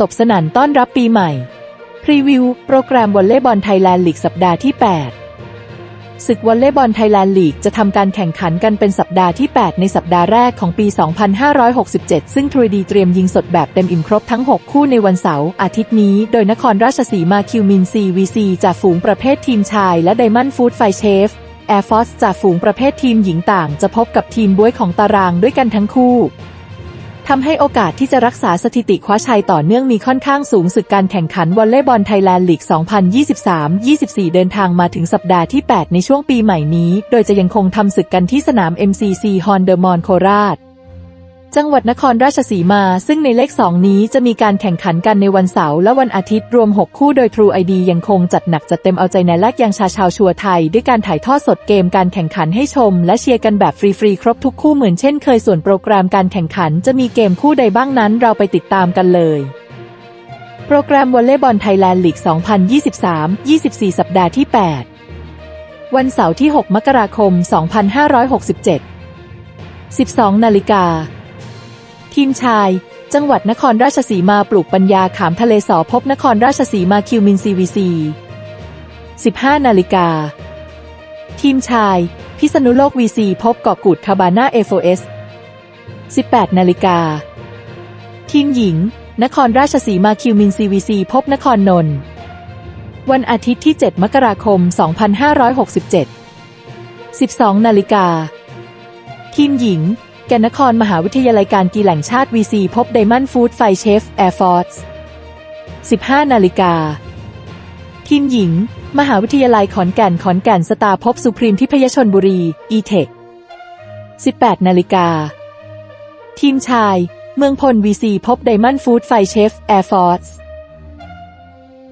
ตบสนั่นต้อนรับปีใหม่ พรีวิว โปรแกรมวอลเลย์บอลไทยแลนด์ลีกสัปดาห์ที่ 8 ศึกวอลเลย์บอลไทยแลนด์ลีกจะทำการแข่งขันกันเป็นสัปดาห์ที่ 8 ในสัปดาห์แรกของปี 2567 ซึ่งทรีดีเตรียมยิงสดแบบเต็มอิ่มครบทั้ง 6 คู่ในวันเสาร์อาทิตย์นี้ โดยนครราชสีมาคิวมินซีวีซีจากฝูงประเภททีมชาย และไดมอนด์ฟู้ดไฟเชฟแอร์ฟอร์สจากฝูงประเภททีมหญิงต่าง จะพบกับทีมบ้วยของตารางด้วยกันทั้งคู่ ทำให้โอกาสที่จะรักษาสถิติคว้าชัยต่อเนื่องมีค่อนข้างสูงศึกการแข่งขันวอลเลย์บอลไทยแลนด์ลีก 2023-24 เดินทางมาถึงสัปดาห์ที่ 8 ในช่วงปีใหม่นี้ โดยจะยังคงทำศึกกันที่สนาม MCC ฮอนเดอร์มอนโคราช จังหวัดนครราชสีมา ซึ่งในเลข 2 นี้จะมีการแข่งขันกันในวันเสาร์และวันอาทิตย์รวม 6 คู่โดย True ID ยังคงจัดหนักจัดเต็มเอาใจในแลกยังชาชาวชัวไทย ด้วยการถ่ายทอดสดเกมการแข่งขันให้ชม และเชียร์กันแบบฟรีๆ ครบทุกคู่เหมือนเช่นเคยส่วนโปรแกรมการแข่งขันจะมีเกมคู่ใดบ้างนั้นเราไปติดตามกันเลยโปรแกรมวอลเลย์บอลไทยแลนด์ลีก 2023-24 สัปดาห์ที่ 8 วันเสาร์ที่ 6 มกราคม 2567 12 นาฬิกา ทีมชาย จังหวัดนครราชสีมาปลูกปัญญาขามทะเลสอพบนครราชสีมาคิวมินซีวีซี15 นาฬิกา ทีมชาย พิษณุโลกวีซีพบเกาะกุดทาบาน่าเอโฟเอส18 นาฬิกา ทีมหญิง นครราชสีมาคิวมินซีวีซีพบนครนนท์วันอาทิตย์ที่ 7 มกราคม 2567 12 นาฬิกา ทีมหญิง แก่นครมหาวิทยาลัยการกีฬาแห่งชาติ VC พบไดมอนด์ฟู้ดไฟเชฟแอร์ฟอร์ส15 นาฬิกา ทีมหญิง มหาวิทยาลัยขอนแก่นขอนแก่นสตาร์พบสุพรีมทิพยชนบุรี e-tech 18 นาฬิกา ทีมชาย เมืองพล VC พบไดมอนด์ฟู้ดไฟเชฟแอร์ฟอร์ส